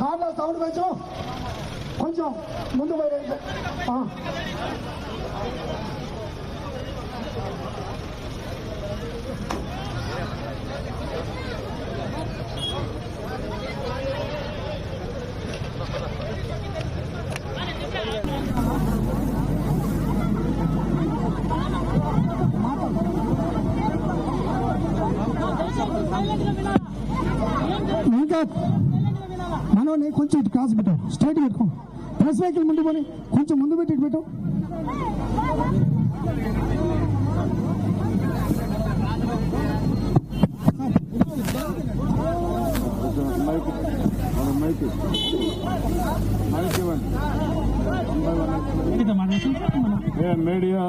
కార్లో సౌండ్ పెంచు కొంచెం ముందు పోయి ఆ. వెంకట్ మనోని కొంచెం ఇటు క్రాస్ పెట్టు. స్ట్రైట్ పెట్టుకో. ప్రెస్ వెహికల్ ముందు పోని. కొంచెం ముందు పెట్టి ఇటు పెట్టు. మీడియా.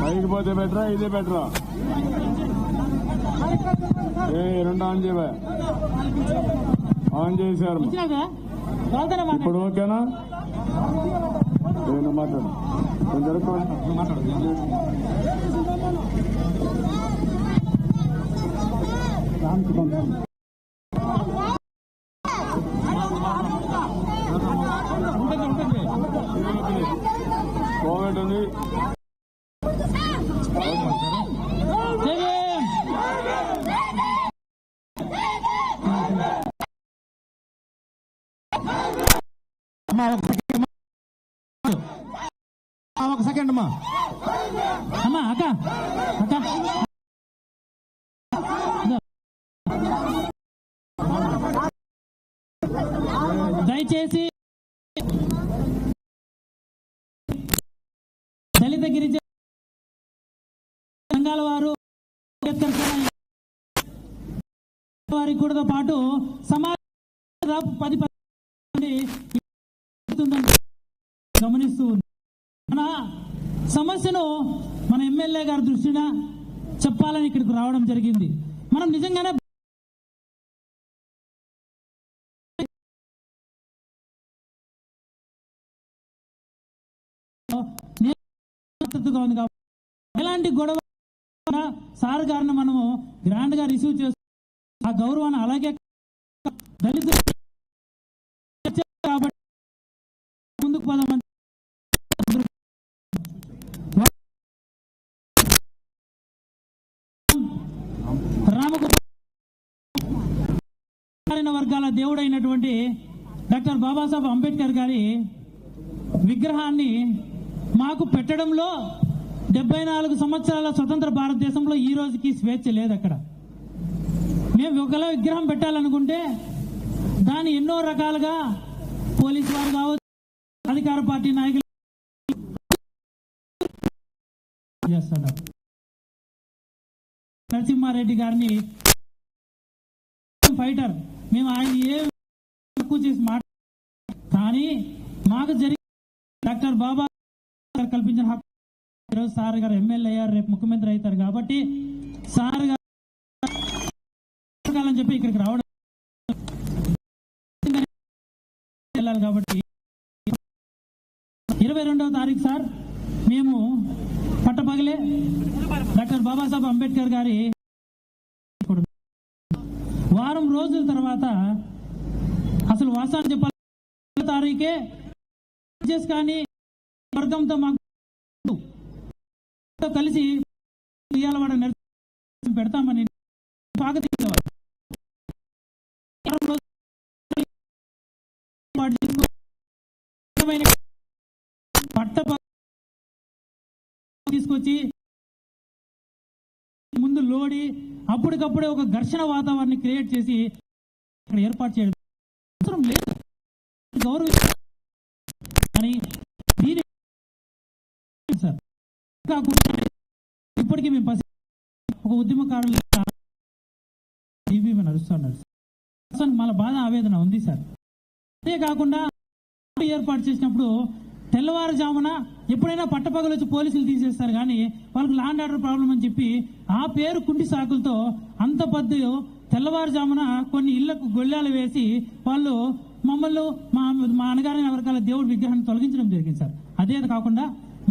పైకి పోతే బెటరా ఇదే బెటరా? ఏ రెండు ఆన్ చేయవా. ఆన్ చేశారు. ఇప్పుడు ఓకేనా? నేను మాట్లాడు. కొంచెం ఒక సెకండ్ అమ్మా. అమ్మా అక్క. అక్క. దయచేసి దళిత గిరిజన సంఘాల వారు వారి కూడా పాటు సమాజ పది పది గమనిస్తూ ఉంది మన సమస్యను మన ఎమ్మెల్యే గారి దృష్టిన చెప్పాలని ఇక్కడికి రావడం జరిగింది. మనం నిజంగానే ఉంది కాబట్టి ఎలాంటి గొడవ సార్ గారిని మనము గ్రాండ్గా రిసీవ్ చేస్తూ ఆ గౌరవాన్ని అలాగే దళితులు కాబట్టి ముందుకు పదమని రామగోపాల వర్గాల దేవుడైనటువంటి డాక్టర్ బాబాసాహెబ్ అంబేద్కర్ గారి విగ్రహాన్ని మాకు పెట్టడంలో డెబ్బై నాలుగు సంవత్సరాల స్వతంత్ర భారతదేశంలో ఈ రోజుకి స్వేచ్ఛ లేదు అక్కడ మేము ఒకలా విగ్రహం పెట్టాలనుకుంటే దాన్ని ఎన్నో రకాలుగా పోలీసు వారు కావచ్చు అధికార పార్టీ నాయకులు చేస్తున్నారు నరసింహారెడ్డి గారిని ఫైటర్ మేము ఆయన ఏ తక్కువ చేసి మాట కానీ మాకు జరిగిన డాక్టర్ బాబా గారు కల్పించిన హక్కు ఈరోజు సార్ గారు ఎమ్మెల్యే అయ్యారు రేపు ముఖ్యమంత్రి అవుతారు కాబట్టి సార్ గారు అని చెప్పి ఇక్కడికి రావడం వెళ్ళాలి కాబట్టి. ఇరవై రెండవ తారీఖు సార్ మేము పట్టపగలే డాక్టర్ బాబాసాహెబ్ అంబేద్కర్ గారి రోజుల తర్వాత అసలు వాస్తవాన్ని చెప్పాలి తారీఖే జడ్జెస్ కానీ వర్గంతో మాకు కలిసి ఇవాళ వాడు నిరసన పెడతామని స్వాగతించేవారు. పట్ట తీసుకొచ్చి ముందు లోడి అప్పటికప్పుడే ఒక ఘర్షణ వాతావరణాన్ని క్రియేట్ చేసి ఇక్కడ ఏర్పాటు చేయడం అవసరం లేదు. గౌరవ కానీ దీని సార్. కాకుండా ఇప్పటికీ మేము పసి ఒక ఉద్యమకారులు నడుస్తున్నారు సార్. మళ్ళీ బాధ ఆవేదన ఉంది సార్. అంతేకాకుండా ఏర్పాటు చేసినప్పుడు తెల్లవారుజామున ఎప్పుడైనా పట్టపగలు వచ్చి పోలీసులు తీసేస్తారు కానీ వాళ్ళకి లాండ్ ఆర్డర్ ప్రాబ్లం అని చెప్పి ఆ పేరు కుంటి సాకులతో అంత పద్దు తెల్లవారుజామున కొన్ని ఇళ్ళకు గొల్లాలు వేసి వాళ్ళు మమ్మల్ని మా మా అన్నగారిన వర్గాల దేవుడి విగ్రహాన్ని తొలగించడం జరిగింది సార్. అదే కాకుండా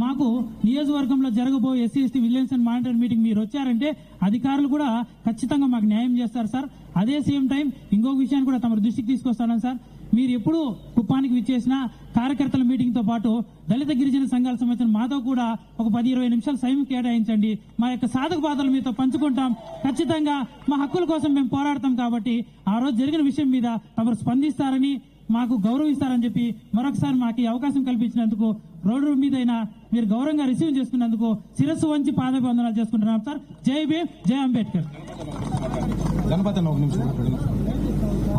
మాకు నియోజకవర్గంలో జరగబోయే SC ST vigilance and monitor meeting మీరు వచ్చారంటే అధికారులు కూడా ఖచ్చితంగా మాకు న్యాయం చేస్తారు సార్. అదే సేమ్ టైం ఇంకొక విషయాన్ని కూడా తమ దృష్టికి తీసుకొస్తాను సార్. మీరు ఎప్పుడు కుప్పానికి విచ్చేసిన కార్యకర్తల మీటింగ్తో పాటు దళిత గిరిజన సంఘాల సంబంధించిన మాతో కూడా ఒక పది ఇరవై నిమిషాలు సమయం కేటాయించండి. మా యొక్క సాధక బాధలు మీతో పంచుకుంటాం. ఖచ్చితంగా మా హక్కుల కోసం మేము పోరాడతాం కాబట్టి ఆ రోజు జరిగిన విషయం మీద తమరు స్పందిస్తారని మాకు గౌరవిస్తారని చెప్పి మరొకసారి మాకు ఈ అవకాశం కల్పించినందుకు రోడ్డు మీదైనా మీరు గౌరవంగా రిసీవ్ చేసుకున్నందుకు శిరస్సు వంచి పాదబంధనాలు చేసుకుంటున్నాం సార్. జై భీమ్ జై అంబేద్కర్. గణపతి ఒక నిమిషం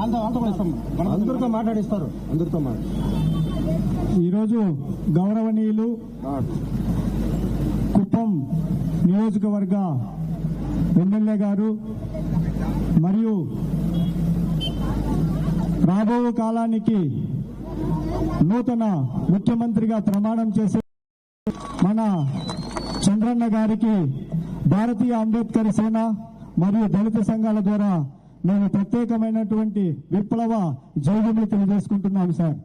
అందరితో మాట్లాడిస్తారు. అందరితో మాట్లాడి ఈరోజు గౌరవనీయులు కుప్పం నియోజకవర్గ ఎమ్మెల్యే గారు మరియు రాబో కాలానికి నూతన ముఖ్యమంత్రిగా ప్రమాణం చేసే మన చంద్రన్న గారికి భారతీయ అంబేద్కర్ సేన మరియు దళిత సంఘాల ద్వారా మేము ప్రత్యేకమైనటువంటి విప్లవ జైవ్యములు తెలియజేసుకుంటున్నాం సార్.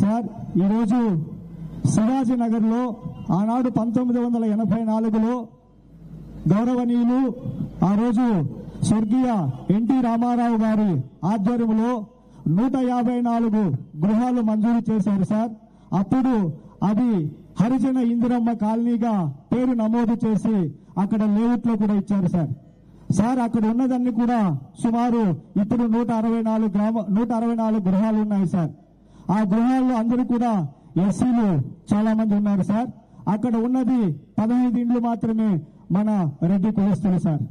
సార్ ఈరోజు శివాజీనగర్లో ఆనాడు పంతొమ్మిది వందల ఎనభై నాలుగులో గౌరవనీయులు ఆ రోజు స్వర్గీయ ఎన్టీ రామారావు గారి ఆధ్వర్యంలో నూట యాభై నాలుగు గృహాలు మంజూరు చేశారు సార్. అప్పుడు అది హరిజన ఇందిరమ్మ కాలనీగా పేరు నమోదు చేసి అక్కడ లేఅవుట్లో కూడా ఇచ్చారు సార్. సార్ అక్కడ ఉన్నదన్ని కూడా సుమారు ఇప్పుడు నూట అరవై నాలుగు గ్రామ నూట అరవై నాలుగు గృహాలు ఉన్నాయి సార్. ఆ గృహాల్లో అందరూ కూడా ఎస్సీలు చాలా మంది ఉన్నారు సార్. అక్కడ ఉన్నది పదహైదు ఇండ్లు మాత్రమే మన రెడ్డి కులస్తులు సార్.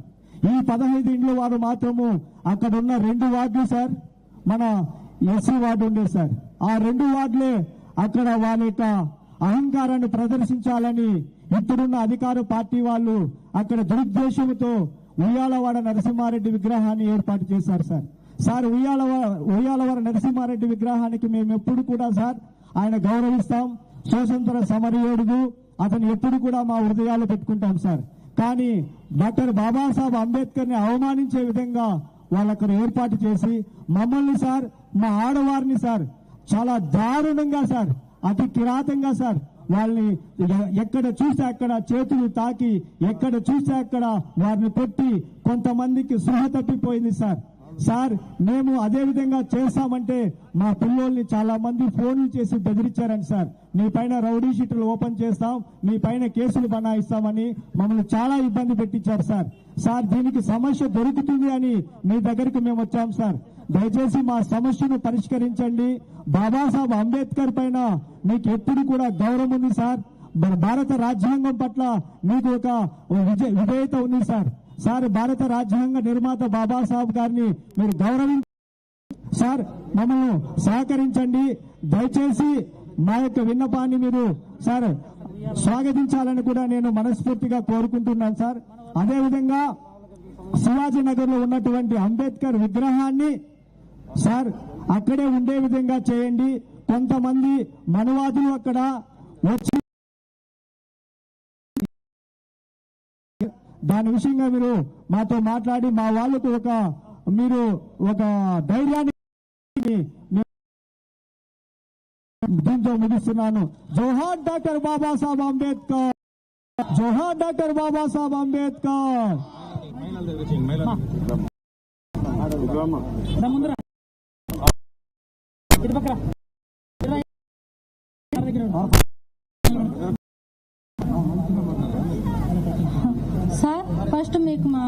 ఈ పదహైదు ఇండ్లు వారు మాత్రము అక్కడ ఉన్న రెండు వార్డులు సార్ మన ఎస్సీ వార్డు ఉండే సార్. ఆ రెండు వార్డులే అక్కడ వాళ్ళ యొక్క అహంకారాన్ని ప్రదర్శించాలని ఇప్పుడున్న అధికార పార్టీ వాళ్ళు అక్కడ దురుద్దేశంతో ఉయ్యాలవాడ నరసింహారెడ్డి విగ్రహాన్ని ఏర్పాటు చేశారు సార్. సార్ ఉయ్యాలవ ఉయ్యాలవాడ నరసింహారెడ్డి విగ్రహానికి మేము ఎప్పుడు కూడా సార్ ఆయన గౌరవిస్తాం. స్వతంత్ర సమరయోడుగు అతను ఎప్పుడు కూడా మా హృదయాలు పెట్టుకుంటాం సార్. కానీ డాక్టర్ బాబాసాహెబ్ అంబేద్కర్ని అవమానించే విధంగా వాళ్ళు ఏర్పాటు చేసి మమ్మల్ని సార్ మా ఆడవారిని సార్ చాలా దారుణంగా సార్ అతి కిరాతంగా సార్ వాళ్ళని ఎక్కడ చూస్తే అక్కడ చేతులు తాకి ఎక్కడ చూస్తే అక్కడ వారిని కొట్టి కొంతమందికి సృహ తప్పిపోయింది సార్. సార్ మేము అదే విధంగా చేస్తామంటే మా పిల్లోల్ని చాలా మంది ఫోన్లు చేసి బెదిరించారండి సార్. మీ పైన రౌడీ షీట్లు ఓపెన్ చేస్తాం మీ పైన కేసులు బనాయిస్తామని మమ్మల్ని చాలా ఇబ్బంది పెట్టించారు సార్. సార్ దీనికి సమస్య దొరుకుతుంది అని మీ దగ్గరికి మేము వచ్చాం సార్. దయచేసి మా సమస్యను పరిష్కరించండి. బాబాసాహెబ్ అంబేద్కర్ పైన మీకు ఎప్పుడు కూడా గౌరవం ఉంది సార్. మన భారత రాజ్యాంగం పట్ల మీకు ఒక విజయ విధేయత ఉంది సార్. సార్ భారత రాజ్యాంగ నిర్మాత బాబాసాహెబ్ గారిని మీరు గౌరవించ సార్ మమ్మల్ని సహకరించండి. దయచేసి మా యొక్క విన్నపాన్ని మీరు సార్ స్వాగతించాలని కూడా నేను మనస్ఫూర్తిగా కోరుకుంటున్నాను సార్. అదేవిధంగా శివాజీనగర్లో ఉన్నటువంటి అంబేద్కర్ విగ్రహాన్ని సార్ అక్కడే ఉండే విధంగా చేయండి. కొంతమంది మనువాదులు అక్కడ వచ్చి దాని విషయంగా మీరు మాతో మాట్లాడి మా వాళ్ళకు ఒక మీరు ఒక ధైర్యాన్ని నేను దీంతో ముగిస్తున్నాను. జోహార్ డాక్టర్ బాబాసాహెబ్ అంబేద్కర్. జోహార్ doctor Babasaheb Ambedkar. Sir first మీకు మా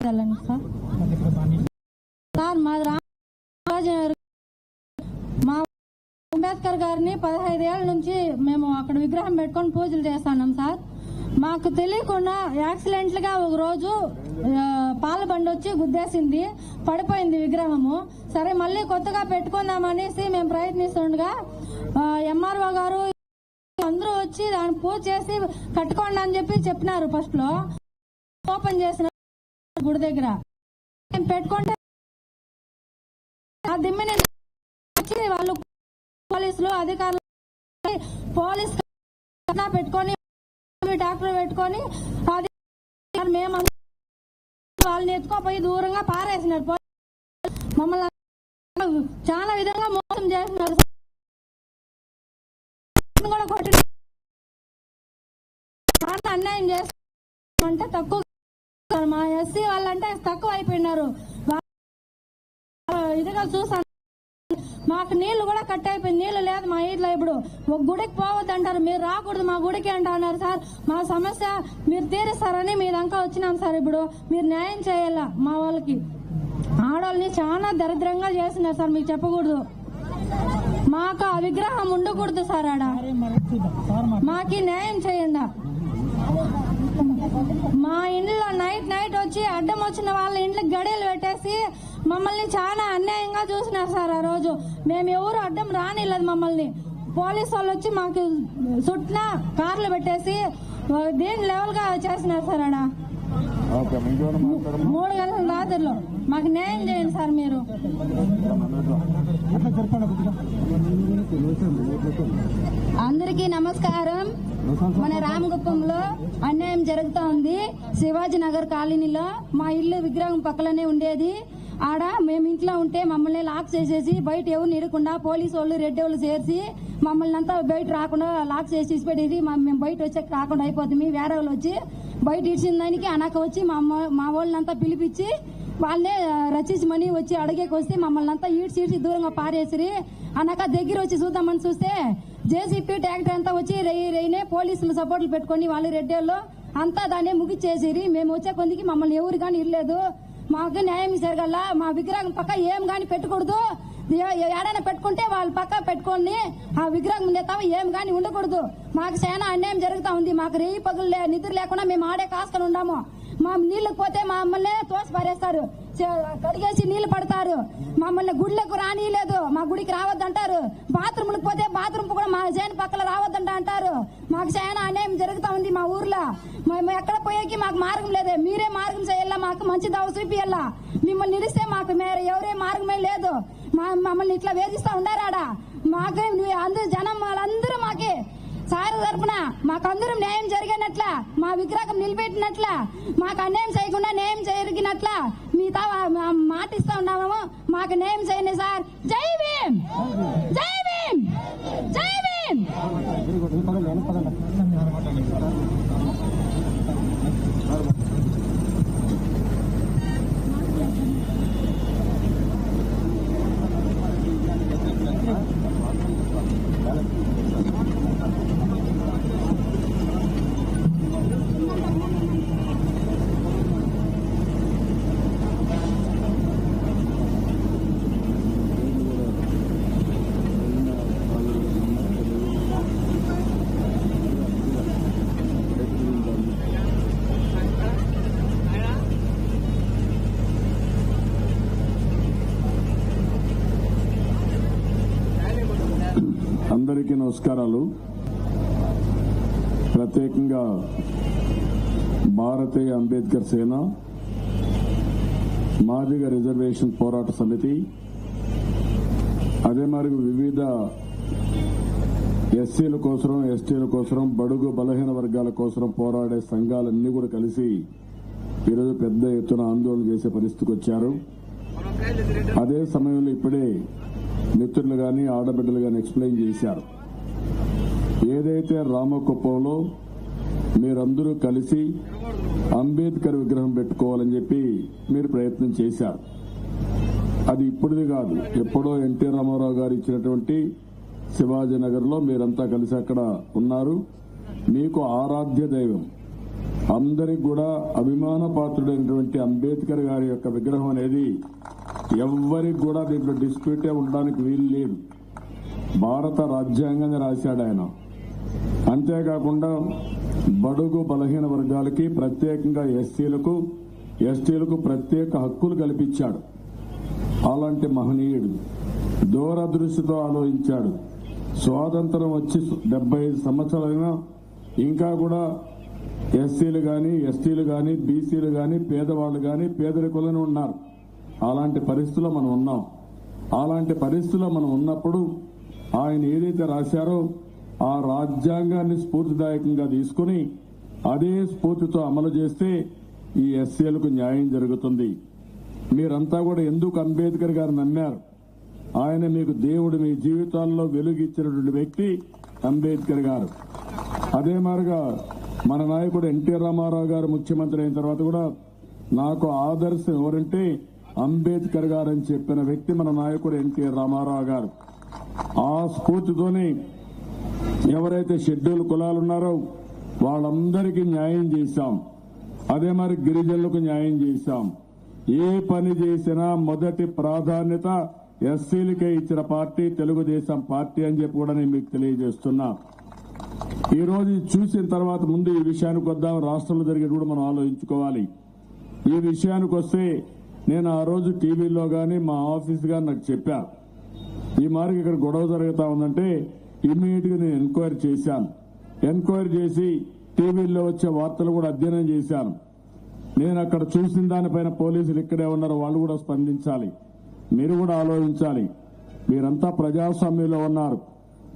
వెళ్ళండి సార్. సార్ మాది రాజనగర్ మా అంబేద్కర్ గారిని పదహైదేళ్ళ నుంచి మేము అక్కడ విగ్రహం పెట్టుకొని పూజలు చేస్తున్నాం సార్. మాకు తెలియకుండా యాక్సిడెంట్గా ఒక రోజు పాల బండి వచ్చి గుద్దేసింది. పడిపోయింది విగ్రహము. సరే మళ్ళీ కొత్తగా పెట్టుకుందామనేసి మేము ప్రయత్నిస్తుండగా ఎంఆర్ఓ గారు అందరూ వచ్చి దాన్ని పూజ చేసి కట్టుకోండి అని చెప్పి చెప్పినారు ఫస్ట్లో. ఓపెన్ చేసిన గుడి దగ్గర. మేము పెట్టుకుంటే ఆ దిమ్మిని వచ్చి వాళ్ళు పోలీసులు అధికారులు పోలీస్ పెట్టుకొని డాక్టర్ పెట్టుకొని అది మేము వాళ్ళని ఎత్తుకోపోయి దూరంగా పారేసినారు. మమ్మల్ని చాలా విధంగా మోసం చేస్తున్నారు. కూడా కొట్టి అన్యాయం చేస్తారంటే తక్కువ మా ఎస్సీ వాళ్ళంటే తక్కువ అయిపోయినారు. ఇదిగా చూసాను. మాకు నీళ్ళు కూడా కట్ అయిపోయింది నీళ్ళు లేదు మా ఇంట్లో ఇప్పుడు. ఒక గుడికి పోవద్దు అంటారు. మీరు రాకూడదు మా గుడికి అంటున్నారు సార్. మా సమస్య మీరు తీరుస్తారని మీ దాకా వచ్చినాం సార్ ఇప్పుడు. మీరు న్యాయం చేయాల మా వాళ్ళకి? ఆడవాళ్ళని చాలా దరిద్రంగా చేస్తున్నారు సార్. మీకు చెప్పకూడదు. మాకు ఆ విగ్రహం ఉండకూడదు సార్ ఆడ. మాకి న్యాయం చేయండి. మా ఇంట్లో నైట్ నైట్ వచ్చి అడ్డం వచ్చిన వాళ్ళ ఇంట్లో గడియలు పెట్టేసి మమ్మల్ని చాలా అన్యాయంగా చూసినారు సార్ ఆ రోజు. మేము ఎవరు అడ్డం రానిలేదు మమ్మల్ని. పోలీసు వాళ్ళు వచ్చి మాకు చుట్టిన కార్లు పెట్టేసి దీని లెవెల్గా చేసినారు సార్ మాట్లాడమ్మా మూడు గంటల రాత్రిలో. మాకు న్యాయం చేయండి సార్ మీరు. అందరికీ నమస్కారం. మన రామగుప్పంలో అన్యాయం జరుగుతా ఉంది. శివాజీ నగర్ కాలనీలో మా ఇల్లు విగ్రహం పక్కలనే ఉండేది. ఆడ మేము ఇంట్లో ఉంటే మమ్మల్ని లాక్ చేసేసి బయట ఎవరు ఇరకుండా పోలీసు వాళ్ళు రెడ్డి వాళ్ళు చేర్చి మమ్మల్ని అంతా బయట రాకుండా లాక్ చేసి ఇసిపెట్టేది మేము బయట వచ్చాక రాకుండా అయిపోతుంది. వేరే వాళ్ళు వచ్చి బయట ఇచ్చిన దానికి అనక వచ్చి మా మా వాళ్ళంతా పిలిపించి వాళ్ళే మనీ వచ్చి అడిగేకి వస్తే మమ్మల్ని అంతా ఈడ్చి ఈడ్చి దూరంగా పారేసిరి. అనక దగ్గర వచ్చి చూద్దామని చూస్తే జేసీపీ ట్రాక్టర్ అంతా వచ్చి రెయ్యి రెయ్యినే పోలీసులు సపోర్ట్లు పెట్టుకొని వాళ్ళు రెడ్డోళ్ళు అంతా దాన్ని ముగిచ్చేసిరి. మేము వచ్చే కొందికి మమ్మల్ని ఎవరు కానీ ఇరలేదు. మాకు న్యాయం జరగాల. మా విగ్రహం పక్క ఏం కానీ పెట్టకూడదు. ఏడైనా పెట్టుకుంటే వాళ్ళ పక్క పెట్టుకొని ఆ విగ్రహం ఉండే తప్ప ఏం కానీ ఉండకూడదు. మాకు చాలా అన్యాయం జరుగుతా ఉంది. మాకు రేయి పగులు లే- నిద్ర లేకుండా మేము ఆడే కాసుకొని ఉన్నాము మా నీళ్ళకి పోతే మమ్మల్ని తోసి పారేస్తారు కడిగేసి నీళ్ళు పడతారు. మమ్మల్ని గుడిలకు రానియలేదు. మా గుడికి రావద్దంటారు. బాత్రూమ్లకు పోతే బాత్రూమ్ కూడా మా చేను పక్కల రావద్దంట అంటారు. మాకు చాలా అన్యాయం జరుగుతూ ఉంది మా ఊర్లో. మేము ఎక్కడ పోయేకి మాకు మార్గం లేదే. మీరే మార్గం చేయాలా? మాకు మంచి దవ చూపియాలా? మిమ్మల్ని నిలిస్తే మాకు మేరే ఎవరే మార్గమే లేదు. మా మమ్మల్ని ఇట్లా వేధిస్తూ ఉండారాడా మాకే నువ్వు అందరు జనం వాళ్ళందరూ మాకే సార్ తరపున మాకందరం న్యాయం జరిగినట్ల మా విగ్రహం నిలబెట్టినట్ల మాకు అన్యాయం చేయకుండా న్యాయం జరిగినట్ల మిగతా మాటిస్తా ఉన్నాము మాకు న్యాయం చేయండి సార్. జై భీమ్! జై భీమ్! జై భీమ్ అందరికీ నమస్కారాలు. ప్రత్యేకంగా భారతీయ అంబేద్కర్ సేన మాదిగ రిజర్వేషన్ పోరాట సమితి అదే మరి వివిధ ఎస్సీల కోసం ఎస్టీల కోసం బడుగు బలహీన వర్గాల కోసం పోరాడే సంఘాలన్నీ కూడా కలిసి ఈరోజు పెద్ద ఎత్తున ఆందోళన చేసే పరిస్థితికి వచ్చారు. అదే సమయంలో ఇప్పుడే మిత్రులు గాని ఆడబిడ్డలు గాని ఎక్స్ప్లెయిన్ చేశారు. ఏదైతే రామకుప్పంలో మీరందరూ కలిసి అంబేద్కర్ విగ్రహం పెట్టుకోవాలని చెప్పి మీరు ప్రయత్నం చేశారు. అది ఇప్పుడుది కాదు. ఎప్పుడో ఎన్టీ రామారావు గారు ఇచ్చినటువంటి శివాజీ నగర్లో మీరంతా కలిసి అక్కడ ఉన్నారు. మీకు ఆరాధ్య దైవం. అందరికి కూడా అభిమాన పాత్రుడైనటువంటి అంబేద్కర్ గారి యొక్క విగ్రహం అనేది ఎవ్వరికి కూడా దీంట్లో డిస్ప్యూటే ఉండడానికి వీలు లేదు. భారత రాజ్యాంగంగా రాశాడు ఆయన. అంతేకాకుండా బడుగు బలహీన వర్గాలకి ప్రత్యేకంగా ఎస్సీలకు ఎస్టీలకు ప్రత్యేక హక్కులు కల్పించాడు. అలాంటి మహనీయుడు దూరదృష్టితో ఆలోచించాడు. స్వాతంత్రం వచ్చి డెబ్బై ఐదు సంవత్సరాలైనా ఇంకా కూడా ఎస్సీలు కానీ ఎస్టీలు కానీ బీసీలు కానీ పేదవాళ్ళు కానీ పేదరికులను ఉన్నారు. అలాంటి పరిస్థితుల్లో మనం ఉన్నాం. అలాంటి పరిస్థితుల్లో మనం ఉన్నప్పుడు ఆయన ఏదైతే రాశారో ఆ రాజ్యాంగాన్ని స్ఫూర్తిదాయకంగా తీసుకుని అదే స్ఫూర్తితో అమలు చేస్తే ఈ ఎస్సీలకు న్యాయం జరుగుతుంది. మీరంతా కూడా ఎందుకు అంబేద్కర్ గారు నమ్మారు? ఆయన మీకు దేవుడు మీ జీవితాల్లో వెలుగిచ్చినటువంటి వ్యక్తి అంబేద్కర్ గారు. అదే మారుగా మన నాయకుడు ఎన్టీ రామారావు గారు ముఖ్యమంత్రి అయిన తర్వాత కూడా నాకు ఆదర్శం ఎవరంటే అంబేద్కర్ గారు అని చెప్పిన వ్యక్తి మన నాయకుడు ఎన్టీ రామారావు గారు. ఆ స్ఫూర్తితోనే ఎవరైతే షెడ్యూల్ కులాలు ఉన్నారో వాళ్ళందరికీ న్యాయం చేశాం. అదే మరి గిరిజనులకు న్యాయం చేశాం. ఏ పని చేసినా మొదటి ప్రాధాన్యత ఎస్సీలకే ఇచ్చిన పార్టీ తెలుగుదేశం పార్టీ అని చెప్పి కూడా నేను మీకు తెలియజేస్తున్నా. ఈ రోజు చూసిన తర్వాత ముందు ఈ విషయానికి వద్దాం. రాష్ట్రంలో జరిగేది కూడా మనం ఆలోచించుకోవాలి. ఈ విషయానికి వస్తే నేను ఆ రోజు టీవీలో కానీ మా ఆఫీస్ గాని నాకు చెప్పా. ఈ మార్గ ఇక్కడ గొడవ జరుగుతా ఉందంటే ఇమ్మీడియట్గా నేను ఎంక్వైరీ చేశాను. ఎంక్వైరీ చేసి టీవీల్లో వచ్చే వార్తలు కూడా అధ్యయనం చేశాను. నేను అక్కడ చూసిన దానిపైన పోలీసులు ఇక్కడే ఉన్నారు వాళ్ళు కూడా స్పందించాలి. మీరు కూడా ఆలోచించాలి. మీరంతా ప్రజాస్వామ్యంలో ఉన్నారు.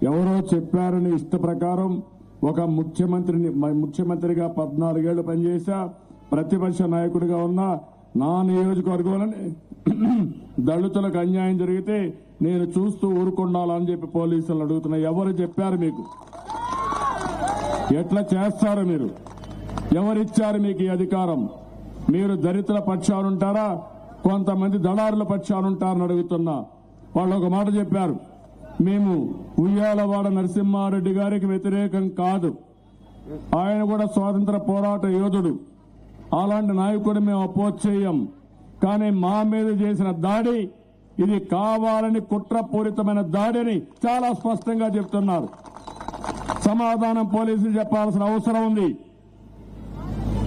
ఎవరో చెప్పారని ఇష్ట ప్రకారం ఒక ముఖ్యమంత్రిని ముఖ్యమంత్రిగా పద్నాలుగేళ్ళు పనిచేశా ప్రతిపక్ష నాయకుడిగా ఉన్నా నా నియోజకవర్గంలోని దళితులకు అన్యాయం జరిగితే నేను చూస్తూ ఊరుకుండాలని చెప్పి పోలీసులు అడుగుతున్నా. ఎవరు చెప్పారు మీకు? ఎట్లా చేస్తారు మీరు? ఎవరిచ్చారు మీకు ఈ అధికారం? మీరు దళితుల పక్షానుంటారా కొంతమంది దళారుల పక్షానుంటారని అడుగుతున్నా. వాళ్ళు ఒక మాట చెప్పారు. మేము ఉయ్యాలవాడ నరసింహారెడ్డి గారికి వ్యతిరేకం కాదు. ఆయన కూడా స్వాతంత్ర పోరాట యోధుడు. అలాంటి నాయకుడు మేము అపోజ్ చేయం. కానీ మా మీద చేసిన దాడి ఇది కావాలని కుట్రపూరితమైన దాడిని చాలా స్పష్టంగా చెప్తున్నారు. సమాధానం పోలీసులు చెప్పాల్సిన అవసరం ఉంది.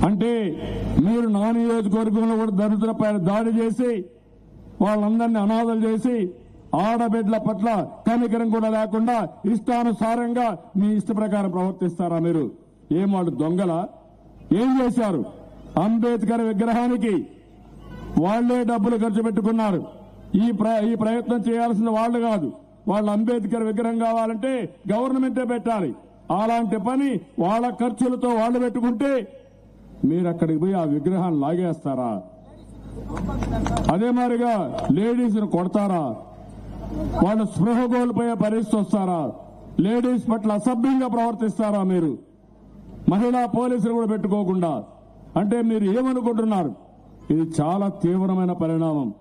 అంటే మీరు నా నియోజకవర్గంలో కూడా దళితులపై దాడి చేసి వాళ్ళందరినీ అనాథలు చేసి ఆడబిడ్డల పట్ల కనికరం కూడా లేకుండా ఇష్టానుసారంగా మీ ఇష్ట ప్రకారం ప్రవర్తిస్తారా మీరు? ఏం వాళ్ళు దొంగల? ఏం చేశారు? అంబేద్కర్ విగ్రహానికి వాళ్ళే డబ్బులు ఖర్చు పెట్టుకున్నారు. ఈ ప్ర- ఈ ప్రయత్నం చేయాల్సిన వాళ్ళు కాదు. వాళ్ళు అంబేద్కర్ విగ్రహం కావాలంటే గవర్నమెంటే పెట్టాలి. అలాంటి పని వాళ్ళ ఖర్చులతో వాళ్ళు పెట్టుకుంటే మీరు అక్కడికి పోయి ఆ విగ్రహాన్ని లాగేస్తారా? అదే మాదిరిగా లేడీస్ను కొడతారా? వాళ్ళు స్పృహ కోల్పోయే పరిస్థితి వస్తారా? లేడీస్ పట్ల అసభ్యంగా ప్రవర్తిస్తారా మీరు? మహిళా పోలీసులు కూడా పెట్టుకోకుండా. అంటే మీరు ఏమనుకుంటున్నారు? ఇది చాలా తీవ్రమైన పరిణామం.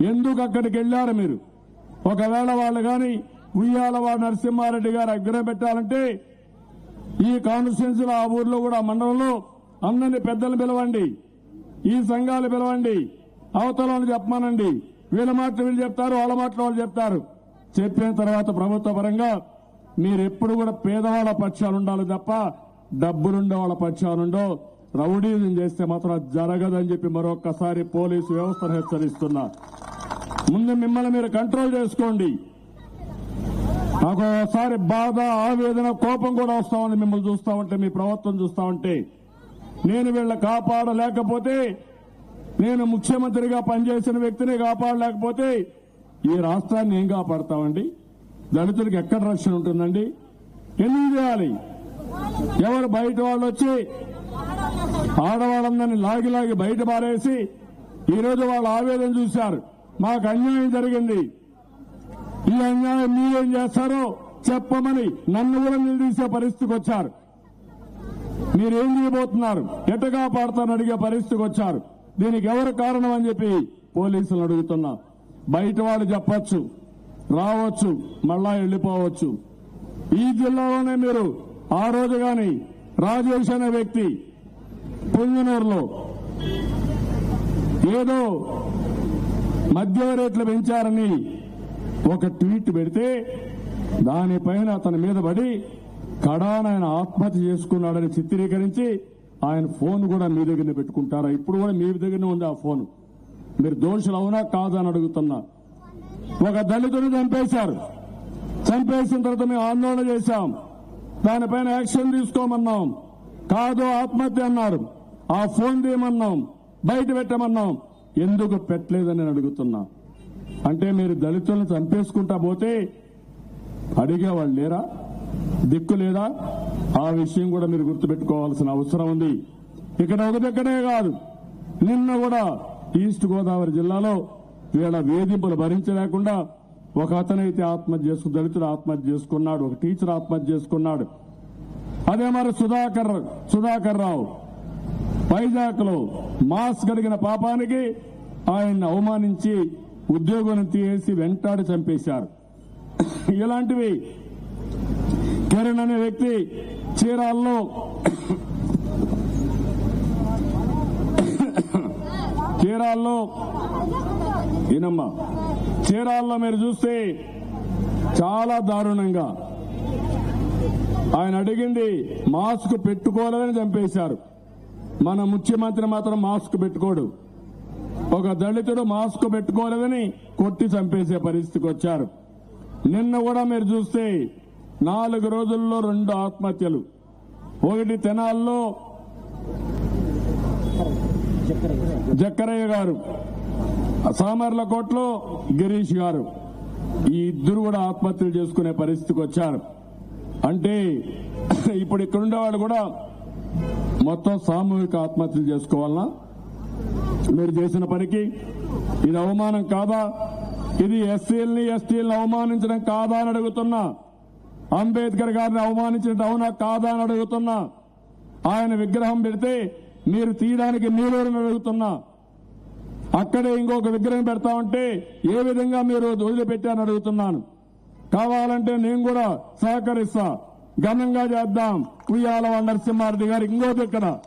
ఎందుకు అక్కడికి వెళ్ళారు మీరు? ఒకవేళ వాళ్ళు గాని ఉయ్యాలవాడ నరసింహారెడ్డి గారు అగ్రహం పెట్టాలంటే ఈ కాన్స్టిట్యున్సీలో ఆ ఊర్లో కూడా మండలంలో అందరినీ పెద్దలు పిలవండి. ఈ సంఘాలు పిలవండి. అవతలను చెప్పమానండి. వీళ్ళ మాటలు వీళ్ళు చెప్తారు వాళ్ళ మాటలు వాళ్ళు చెప్తారు. చెప్పిన తర్వాత ప్రభుత్వ పరంగా మీరెప్పుడు కూడా పేదవాళ్ళ పక్షాలు ఉండాలి తప్ప డబ్బులుండే వాళ్ళ పక్షాలుండో రౌడీజం చేస్తే మాత్రం జరగదని చెప్పి మరొక్కసారి పోలీసు వ్యవస్థను హెచ్చరిస్తున్నా. ముందు మిమ్మల్ని మీరు కంట్రోల్ చేసుకోండి. నాకు ఒకసారి బాధ ఆవేదన కోపం కూడా వస్తా ఉంది. మిమ్మల్ని చూస్తా ఉంటే మీ ప్రవర్తన చూస్తా ఉంటే. నేను వీళ్ళ కాపాడలేకపోతే నేను ముఖ్యమంత్రిగా పనిచేసిన వ్యక్తిని కాపాడలేకపోతే ఈ రాష్ట్రాన్ని ఏం కాపాడతామండి? దళితులకు ఎక్కడ రక్షణ ఉంటుందండి? ఎందుకు చేయాలి? ఎవరు బయట వాళ్ళు వచ్చి ఆడవాళ్ళందరినీ లాగి లాగి బయట పారేసి ఈరోజు వాళ్ళు వాళ్ళ ఆవేదన చూశారు. మాకు అన్యాయం జరిగింది. ఈ అన్యాయం మీరేం చేస్తారో చెప్పమని నన్ను కూడా నిలదీసే పరిస్థితికి వచ్చారు. మీరేం చేయబోతున్నారు? ఎటగా కాపాడుతారని అడిగే పరిస్థితికి వచ్చారు. దీనికి ఎవరు కారణం అని చెప్పి పోలీసులు అడుగుతున్నా. బయట వాళ్ళు చెప్పచ్చు రావచ్చు మళ్ళా వెళ్ళిపోవచ్చు. ఈ జిల్లాలోనే మీరు ఆ రోజు గాని రాజేష్ అనే వ్యక్తి పుంజనూరులో ఏదో మద్యం రేట్లు పెంచారని ఒక ట్వీట్ పెడితే దానిపైన అతని మీద పడి కడాన ఆయన ఆత్మహత్య చేసుకున్నాడని చిత్రీకరించి ఆయన ఫోన్ కూడా మీ దగ్గరనే పెట్టుకుంటారా? ఇప్పుడు కూడా మీ దగ్గరనే ఉంది ఆ ఫోన్. మీరు దోషులు అవునా కాదని అని అడుగుతున్నా. ఒక దళితుని చంపేశారు. చంపేసిన తర్వాత మేము ఆందోళన చేశాం. దానిపైన యాక్షన్ తీసుకోమన్నాం. కాదు ఆత్మహత్య అన్నారు. ఆ ఫోన్ తీయమన్నాం. బయట పెట్టమన్నాం. ఎందుకు పెట్టలేదని నేను అడుగుతున్నా. అంటే మీరు దళితులను చంపేసుకుంటా పోతే అడిగేవాళ్ళు లేరా? దిక్కు లేదా? ఆ విషయం కూడా మీరు గుర్తుపెట్టుకోవాల్సిన అవసరం ఉంది. ఇక్కడ ఒక కాదు. నిన్న కూడా ఈస్ట్ గోదావరి జిల్లాలో వీళ్ళ వేధింపులు భరించలేకుండా ఒక అతనైతే ఆత్మహత్య చేసుకు దళితుడు ఆత్మహత్య చేసుకున్నాడు ఒక టీచర్ ఆత్మహత్య చేసుకున్నాడు. అదే మరి సుధాకర్ సుధాకర్ రావు. వైజాగ్లో మాస్క్ అడిగిన పాపానికి ఆయన్ని అవమానించి ఉద్యోగులను తీసి వెంటాడి చంపేశారు. ఇలాంటివి కిరణ్ అనే వ్యక్తి చీరాల్లో చీరాల్లో ఈనమ్మా చీరాల్లో మీరు చూస్తే చాలా దారుణంగా. ఆయన అడిగింది మాస్క్ పెట్టుకోలేదని చంపేశారు. మన ముఖ్యమంత్రి మాత్రం మాస్క్ పెట్టుకోడు. ఒక దళితుడు మాస్క్ పెట్టుకోలేదని కొట్టి చంపేసే పరిస్థితికి వచ్చారు. నిన్న కూడా మీరు చూస్తే నాలుగు రోజుల్లో రెండు ఆత్మహత్యలు. ఒకటి తెనాల్లో జక్కరయ్య గారు సామర్లకోట్లో గిరీష్ గారు. ఈ ఇద్దరు కూడా ఆత్మహత్యలు చేసుకునే పరిస్థితికి వచ్చారు. అంటే ఇప్పుడు ఇక్కడ ఉండేవాళ్ళు కూడా మొత్తం సామూహిక ఆత్మహత్యలు చేసుకోవాలనా మీరు చేసిన పనికి ఇది అవమానం కాదా? ఇది ఎస్సీలని ఎస్టీలను అవమానించడం కాదా అని అడుగుతున్నా. అంబేద్కర్ గారిని అవమానించడం అవునా కాదా అని అడుగుతున్నా. ఆయన విగ్రహం పెడితే మీరు తీయడానికి మీరెవరని అడుగుతున్నా. అక్కడే ఇంకొక విగ్రహం పెడతా ఉంటే ఏ విధంగా మీరు వదిలిపెట్టారని అడుగుతున్నాను. కావాలంటే నేను కూడా సహకరిస్తా. ఘనంగా చేద్దాం. ఉయ్యాల నరసింహారెడ్డి గారు ఇంకోటి ఇక్కడ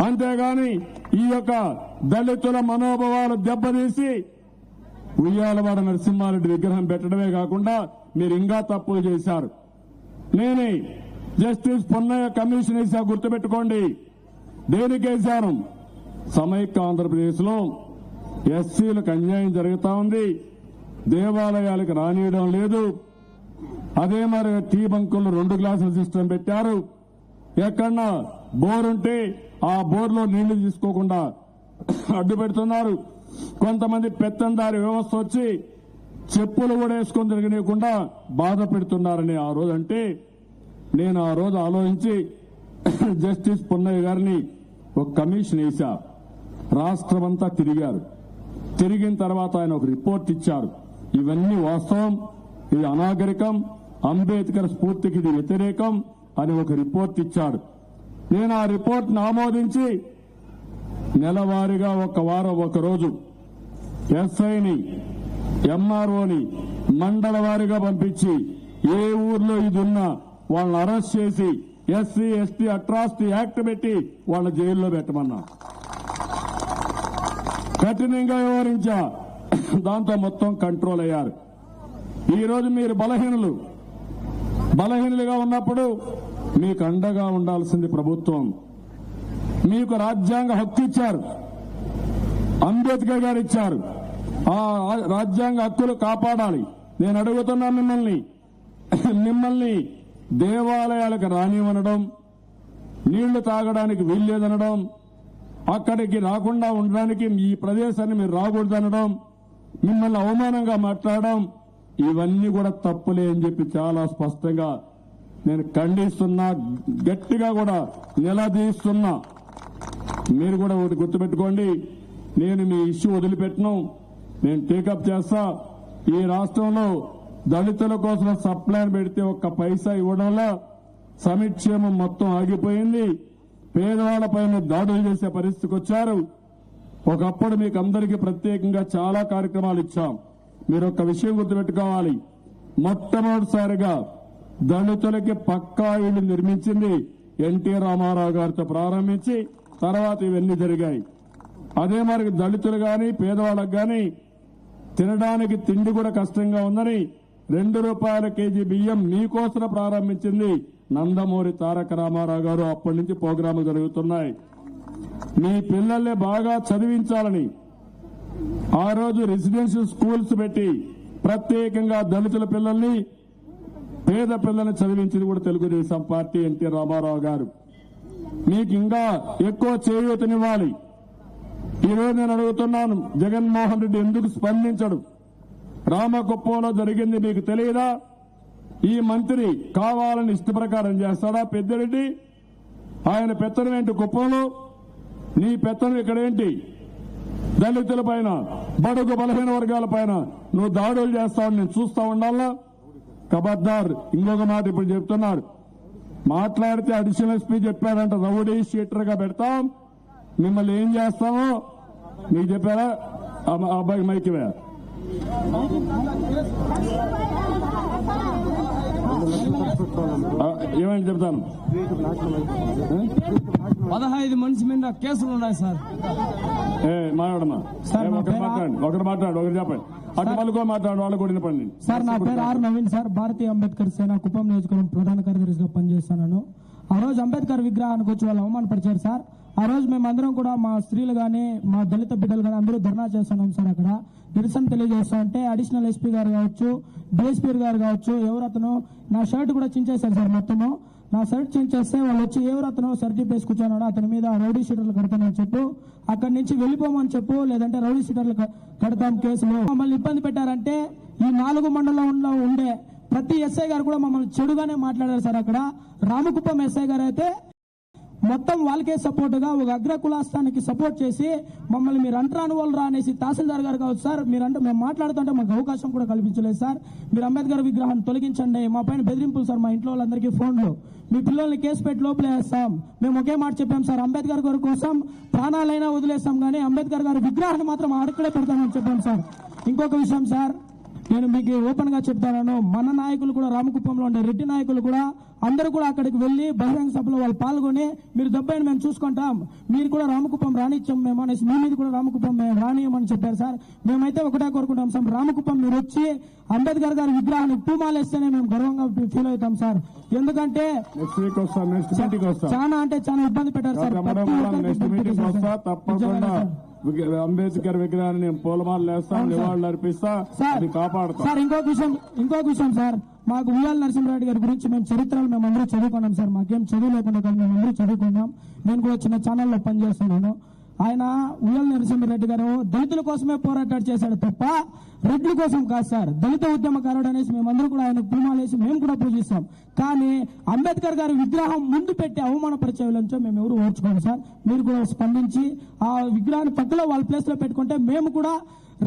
అంతేగాని ఈ యొక్క దళితుల మనోభావాలు దెబ్బతీసి ఉయ్యాలవాడ నరసింహారెడ్డి విగ్రహం పెట్టడమే కాకుండా మీరు ఇంకా తప్పులు చేశారు. నేనే జస్టిస్ పొన్నయ్య కమిషన్ వేసా గుర్తుపెట్టుకోండి. దేనికి వేశాను? సమైక్య ఆంధ్రప్రదేశ్లో ఎస్సీలకు అన్యాయం జరుగుతా ఉంది. దేవాలయాలకు రానియడం లేదు. అదే మరి టీ బంకులు రెండు గ్లాసుల సిస్టమ్ పెట్టారు. ఎక్కడన్నా బోర్ ఉంటే ఆ బోర్లో నీళ్ళు తీసుకోకుండా అడ్డు పెడుతున్నారు. కొంతమంది పెత్తందారి వ్యవస్థ వచ్చి చెప్పులు కూడా వేసుకొని తిరగనీయకుండా బాధ పెడుతున్నారని ఆ రోజు అంటే నేను ఆ రోజు ఆలోచించి జస్టిస్ పున్నయ్య గారిని ఒక కమిషన్ వేశా. రాష్ట్రమంతా తిరిగారు. తిరిగిన తర్వాత ఆయన ఒక రిపోర్ట్ ఇచ్చారు. ఇవన్నీ వాస్తవం. ఇది అనాగరికం అంబేద్కర్ స్ఫూర్తికి ఇది వ్యతిరేకం అని ఒక రిపోర్ట్ ఇచ్చాడు. నేను ఆ రిపోర్ట్ ఆమోదించి నెలవారీగా ఒక వారం ఒక రోజు ఎస్ఐని ఎంఆర్ఓని మండల వారీగా పంపించి ఏ ఊర్లో ఇది ఉన్నా వాళ్ళని అరెస్ట్ చేసి ఎస్సీ ఎస్టీ అట్రాసిటీ యాక్ట్ పెట్టి వాళ్ళ జైల్లో పెట్టమన్నా. కఠినంగా వ్యవహరించా. దాంతో మొత్తం కంట్రోల్ అయ్యారు. ఈరోజు మీరు బలహీనులు. బలహీనులుగా ఉన్నప్పుడు మీకు అండగా ఉండాల్సింది ప్రభుత్వం. మీకు రాజ్యాంగ హక్కు ఇచ్చారు. అంబేద్కర్ గారు ఇచ్చారు. ఆ రాజ్యాంగ హక్కులు కాపాడాలి. నేను అడుగుతున్నా మిమ్మల్ని. మిమ్మల్ని దేవాలయాలకు రానివ్వనడం నీళ్ళు తాగడానికి వీల్లేదనడం అక్కడికి రాకుండా ఉండడానికి ఈ ప్రదేశాన్ని మీరు రాకూడదనడం మిమ్మల్ని అవమానంగా మాట్లాడడం ఇవన్నీ కూడా తప్పులే అని చెప్పి చాలా స్పష్టంగా నేను ఖండిస్తున్నా గట్టిగా కూడా నిలదీస్తున్నా. మీరు కూడా ఒకటి గుర్తుపెట్టుకోండి నేను మీ ఇష్యూ వదిలిపెట్టను నేను టేకప్ చేస్తా. ఈ రాష్ట్రంలో దళితుల కోసం సప్లైన్ పెడితే ఒక్క పైసా ఇవ్వడంలో సమిక్షేమం మొత్తం ఆగిపోయింది. పేదవాళ్ళపైన దాడులు చేసే పరిస్థితికి వచ్చారు. ఒకప్పుడు మీకు అందరికీ ప్రత్యేకంగా చాలా కార్యక్రమాలు ఇచ్చాం. మీరు ఒక విషయం గుర్తుపెట్టుకోవాలి. మొట్టమొదటిసారిగా దళితులకి పక్కా ఇల్లు నిర్మించింది ఎన్టీ రామారావు గారితో ప్రారంభించి తర్వాత ఇవన్నీ జరిగాయి. అదే మరి దళితులు కానీ పేదవాళ్ళకు కానీ తినడానికి తిండి కూడా కష్టంగా ఉందని రెండు రూపాయల కేజీ బియ్యం మీకోసం ప్రారంభించింది నందమూరి తారక రామారావు గారు. అప్పటి నుంచి ప్రోగ్రాములు జరుగుతున్నాయి. మీ పిల్లల్ని బాగా చదివించాలని ఆ రోజు రెసిడెన్షియల్ స్కూల్స్ పెట్టి ప్రత్యేకంగా దళితుల పిల్లల్ని పేద పిల్లల్ని చదివించింది కూడా తెలుగుదేశం పార్టీ ఎన్టీ రామారావు గారు. మీకు ఇంకా ఎక్కువ చేయూతనివ్వాలి. ఈరోజు నేను అడుగుతున్నాను జగన్మోహన్ రెడ్డి ఎందుకు స్పందించడు? రామకుప్పంలో జరిగింది మీకు తెలియదా? ఈ మంత్రి కావాలని ఇష్టప్రకారం చేస్తాడా పెద్దరెడ్డి? ఆయన పెత్తనం ఏంటి కుప్పంలో? నీ పెత్తనం ఇక్కడేంటి? దళితుల పైన బడుగు బలహీన వర్గాల పైన నువ్వు దాడులు చేస్తావని నేను చూస్తా ఉండాలా? కబద్దార్ ఇంకొక మాట ఇప్పుడు చెప్తున్నాడు. మాట్లాడితే అడిషనల్ ఎస్పీ చెప్పారంట రౌడీ షీటర్గా పెడతాం. మిమ్మల్ని ఏం చేస్తామో నీకు చెప్పారా? అబ్బాయి మైకి ఏమైంది చెప్తాను? పదహైదు మనిషి మీద కేసులు ఉన్నాయి సార్. ఏ మాట్లాడమ్మా. ఒకరు పేరు- మాట్లాడండి ఒకరు మాట్లాడు ఒకరు చెప్పండి. అటు పలుకో మాట్లాడు వాళ్ళు కూడా వినపండి సార్ నా పేరు ఆర్ నవీన్ సార్. భారతీయ అంబేద్కర్ సేన కుప్పం నియోజకవర్గం ప్రధాన కార్యదర్శిగా పనిచేస్తున్నాను. ఆ రోజు అంబేద్కర్ విగ్రహానికి వచ్చి వాళ్ళు అవమానపరిచారు సార్. ఆ రోజు మేమందరం కూడా మా స్త్రీలు కానీ మా దళిత బిడ్డలు కానీ అందరూ ధర్నా చేస్తున్నాం సార్ అక్కడ. నిరసన తెలియజేస్తా అంటే అడిషనల్ ఎస్పీ గారు కావచ్చు డిఎస్పీ గారు కావచ్చు ఎవరతను నా షర్ట్ కూడా చించేశారు సార్ మొత్తము. నా షర్ట్ చించేస్తే వాళ్ళు వచ్చి ఎవరతను అతను సర్టిఫికేట్ కూర్చున్నాడు అతని మీద రౌడీ షీటర్లు కడతానని చెప్పు. అక్కడి నుంచి వెళ్ళిపోమని చెప్పు లేదంటే రౌడీ షీటర్లు కడతాం కేసులో. మమ్మల్ని ఇబ్బంది పెట్టారంటే ఈ నాలుగు మండలంలో ఉండే ప్రతి ఎస్ఐ గారు కూడా మమ్మల్ని చెడుగానే మాట్లాడారు సార్ అక్కడ. రామకుప్పం ఎస్ఐ గారు అయితే మొత్తం వాళ్ళకే సపోర్టుగా ఒక అగ్ర కులాస్థానికి సపోర్ట్ చేసి మమ్మల్ని మీరు అంటరాని వాళ్ళు రా అనేసి తహసీల్దార్ గారు కావచ్చు సార్ మీరంటే మేము మాట్లాడుతుంటే మాకు అవకాశం కూడా కల్పించలేదు సార్. మీరు అంబేద్కర్ విగ్రహాన్ని తొలగించండి. మా పైన బెదిరింపులు సార్ మా ఇంట్లో వాళ్ళందరికీ ఫోన్లు. మీ పిల్లల్ని కేసు పెట్టి లోపలే వేస్తాం. మేము ఒకే మాట చెప్పాం సార్ అంబేద్కర్ గారి కోసం ప్రాణాలైనా వదిలేస్తాం కానీ అంబేద్కర్ గారి విగ్రహాన్ని మాత్రం అక్కడే పెడతామని చెప్పాం సార్. ఇంకొక విషయం సార్ నేను మీకు ఓపెన్గా చెప్తాను మన నాయకులు కూడా రామకుప్పంలో ఉండే రెడ్డి నాయకులు కూడా అందరూ కూడా అక్కడికి వెళ్ళి బహిరంగ సభలో వాళ్ళు పాల్గొని మీరు దెబ్బని మేము చూసుకుంటాం. మీరు కూడా రామకుప్పం రానిచ్చాం మేము అనేసి మీ మీద కూడా రామకుప్పం మేము రానియమని చెప్పారు సార్. మేమైతే ఒకటే కోరుకుంటాం సార్ రామకుప్పం మీరు వచ్చి అంబేద్కర్ గారి విగ్రహాన్ని పూమాలేస్తేనే మేము గర్వంగా ఫీల్ అవుతాం సార్. ఎందుకంటే చాలా అంటే చాలా ఇబ్బంది పెట్టారు సార్. అంబేద్కర్ విగ్రహాన్ని నేను పూలమాల వేస్తాం అవును సార్. నివాళులు అర్పిస్తా అది కాపాడుతాం. సార్ ఇంకొక విషయం ఇంకొక విషయం సార్. మాకు ఉయ్యాల నరసింహారెడ్డి గారి గురించి మేము చరిత్రలు మేము అందరూ చదువుకున్నాం సార్. మాకేం చదువు లేకుండా కాదు మేము అందరూ చదువుకున్నాం. నేను కూడా చిన్న ఛానల్లో పనిచేస్తున్నాను. ఆయన ఉయ్యాల నరసింహారెడ్డి గారు దళితుల కోసమే పోరాటాలు చేశాడు తప్ప రెడ్ల కోసం కాదు సార్ దళిత ఉద్యమకారుడు అనేసి మేమందరూ కూడా ఆయన పూమాలేసి మేము కూడా పూజిస్తాం. కానీ అంబేద్కర్ గారి విగ్రహం ముందు పెట్టి అవమానపరిచే వాళ్ళంచో మేము ఎవరు ఓర్చుకోము సార్. మీరు కూడా స్పందించి ఆ విగ్రహాన్ని పక్కలో వాళ్ళ ప్లేస్లో పెట్టుకుంటే మేము కూడా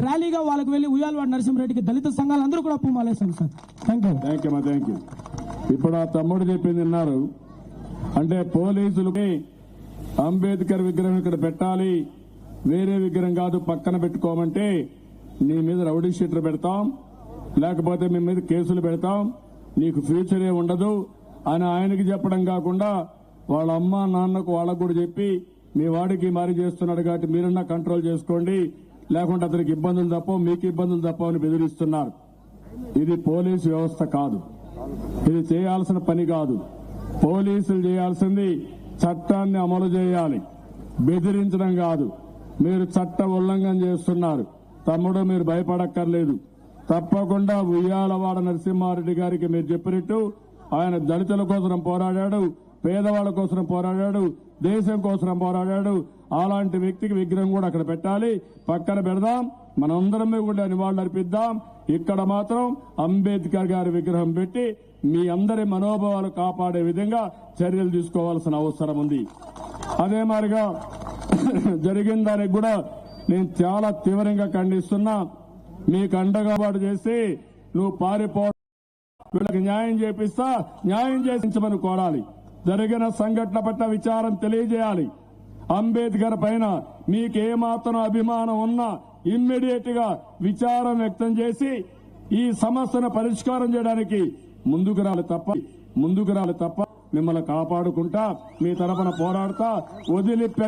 ర్యాలీగా వాళ్ళకి వెళ్ళి ఉయ్యాలవాడ నరసింహారెడ్డికి దళిత సంఘాలు అందరూ కూడా పూమాలేసాం sir. Thank you thank you మా థ్యాంక్ యూ ఇప్పుడు ఆ తమ్ముడు చెప్పింది విన్నారు. అంటే పోలీసులకి అంబేద్కర్ విగ్రహం ఇక్కడ పెట్టాలి. వేరే విగ్రహం కాదు పక్కన పెట్టుకోమంటే నీ మీద రౌడీ షీట్లు పెడతాం. లేకపోతే మీ మీద కేసులు పెడతాం. నీకు ఫ్యూచరే ఉండదు అని ఆయనకి చెప్పడం కాకుండా వాళ్ళ అమ్మ నాన్నకు వాళ్ళకు కూడా చెప్పి మీ వాడికి మారి చేస్తున్నాడు కాబట్టి మీరన్నా కంట్రోల్ చేసుకోండి. లేకుంటే అతనికి ఇబ్బందులు తప్ప మీకు ఇబ్బందులు తప్ప అని బెదిరిస్తున్నారు. ఇది పోలీసు వ్యవస్థ కాదు. ఇది చేయాల్సిన పని కాదు. పోలీసులు చేయాల్సింది చట్టాన్ని అమలు చేయాలి. బెదిరించడం కాదు. మీరు చట్ట ఉల్లంఘన చేస్తున్నారు. తమ్ముడు మీరు భయపడక్కర్లేదు. తప్పకుండా ఉయ్యాలవాడ నరసింహారెడ్డి గారికి మీరు చెప్పినట్టు ఆయన దళితుల కోసం పోరాడాడు పేదవాళ్ళ కోసం పోరాడాడు దేశం కోసం పోరాడాడు. అలాంటి వ్యక్తికి విగ్రహం కూడా అక్కడ పెట్టాలి. పక్కన పెడదాం మనందరం కూడా నివాళులు అర్పిద్దాం. ఇక్కడ మాత్రం అంబేద్కర్ గారి విగ్రహం పెట్టి మీ అందరి మనోభావాలు కాపాడే విధంగా చర్యలు తీసుకోవాల్సిన అవసరం ఉంది. అదే మాదిరిగా జరిగిన దానికి కూడా నేను చాలా తీవ్రంగా ఖండిస్తున్నా. మీకు అండగాబాటు చేసి నువ్వు పారిపో వీళ్ళకి న్యాయం చేపిస్తా న్యాయం చేయించమని కోరాలి. జరిగిన సంఘటన పట్ల విచారం తెలియజేయాలి. అంబేద్కర్ పైన మీకేమాత్రం అభిమానం ఉన్నా ఇమ్మీడియట్గా విచారం వ్యక్తం చేసి ఈ సమస్యను పరిష్కారం చేయడానికి ముందుకు రాలి తప్ప ముందుకు రాలి తప్ప మిమ్మల్ని కాపాడుకుంటా మీ తరపున పోరాడుతా వదిలి